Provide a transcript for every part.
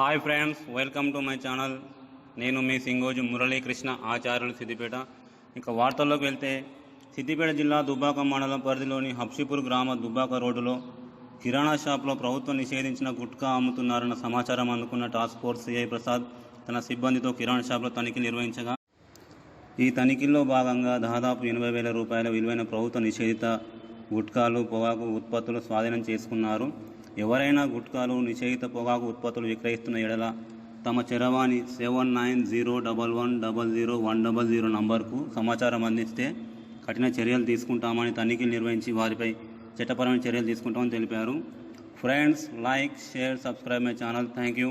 Hi friends welcome to my channel నేను మీ సింగోజు మురళీకృష్ణ ఆచార్యులు సిద్దిపేట. ఇక వార్తల్లోకి వెళ్తే సిద్దిపేట జిల్లా దుబ్బాక మండలం పరిధిలోని హబ్షిపూర్ గ్రామ దుబ్బాక రోడ్డులో కిరాణా షాప్లో ప్రభుత్వం నిషేధించిన గుట్కా అమ్ముతున్నారన్న సమాచారం అందుకున్న టాస్క్ ఫోర్స్ సిఐ ప్రసాద్ తన సిబ్బందితో కిరాణా షాప్లో తనిఖీ నిర్వహించగా ఈ తనిఖీల్లో భాగంగా దాదాపు ఎనభై వేల రూపాయల విలువైన ప్రభుత్వ నిషేధిత గుట్కాలు పొగాకు ఉత్పత్తులు స్వాధీనం చేసుకున్నారు. ఎవరైనా గుట్కాలు నిషేధిత పొగాకు ఉత్పత్తులు విక్రయిస్తున్న ఎడల తమ చరవాణి seven nine zero double one double zero one double zero నంబర్కు సమాచారం అందిస్తే కఠిన చర్యలు తీసుకుంటామని తనిఖీలు నిర్వహించి వారిపై చట్టపరమైన చర్యలు తీసుకుంటామని తెలిపారు. Friends like share subscribe my channel thank you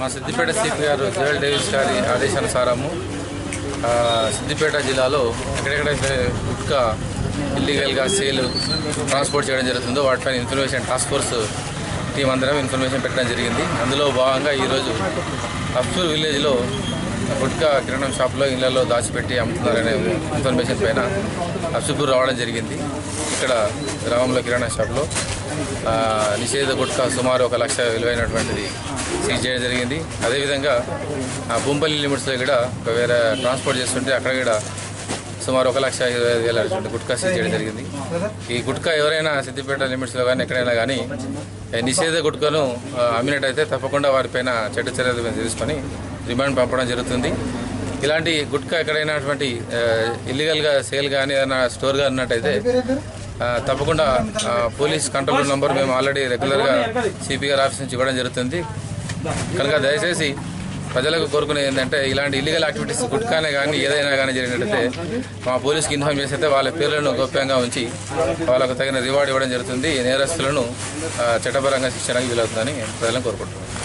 మా సిద్దిపేట సిపి గారు జోయల్ డేవిస్ గారి ఆదేశానుసారము సిద్దిపేట జిల్లాలో ఎక్కడెక్కడైతే గుట్కా ఇల్లీగల్గా సేల్ ట్రాన్స్పోర్ట్ చేయడం జరుగుతుందో వాటిపైన ఇన్ఫర్మేషన్ టాస్క్ ఫోర్స్ టీం అందరం ఇన్ఫర్మేషన్ పెట్టడం జరిగింది. అందులో భాగంగా ఈరోజు అఫ్సూర్ విలేజ్లో గుట్కా కిరణం షాప్లో ఇళ్ళలో దాచిపెట్టి అమ్ముతున్నారనే ఇన్ఫర్మేషన్ పైన అఫ్సూపూర్ రావడం జరిగింది. ఇక్కడ గ్రామంలో కిరాణా షాప్లో నిషేధ గుట్కా సుమారు ఒక లక్ష విలువైనటువంటిది సీజ్ చేయడం జరిగింది. అదేవిధంగా ఆ బొంపల్లి లిమిట్స్లో కూడా ఒక వేరే ట్రాన్స్పోర్ట్ చేస్తుంటే అక్కడ కూడా సుమారు ఒక లక్ష ఇరవై ఐదు వేల గుట్కా సీజ్ చేయడం జరిగింది. ఈ గుట్కా ఎవరైనా సిద్దిపేట లిమిట్స్లో కానీ ఎక్కడైనా కానీ నిషేధ గుట్కాను అమ్మినట్టయితే తప్పకుండా వారిపైన చెడ్డ చర్యలు తీసుకొని రిమాండ్ పంపడం జరుగుతుంది. ఇలాంటి గుట్కా ఎక్కడైనా అటువంటి ఇల్లీగల్గా సేల్ కానీ ఏదైనా స్టోర్ కానీ ఉన్నట్టయితే తప్పకుండా పోలీస్ కంట్రోల్ నెంబర్ మేము ఆల్రెడీ రెగ్యులర్గా సిపి గారి ఆఫీస్ నుంచి ఇవ్వడం జరుగుతుంది. కనుక దయచేసి ప్రజలకు కోరుకునేది ఏంటంటే ఇలాంటి ఇల్లీగల్ యాక్టివిటీస్ గుట్కానే కానీ ఏదైనా కానీ జరిగినట్టయితే మా పోలీస్కి ఇన్ఫార్మ్ చేస్తే వాళ్ళ పేర్లను గోప్యంగా ఉంచి వాళ్ళకు తగిన రివార్డ్ ఇవ్వడం జరుగుతుంది. నేరస్తులను చట్టపరంగా శిక్షణకు వీలవుతుందని ప్రజలను కోరుకుంటున్నాను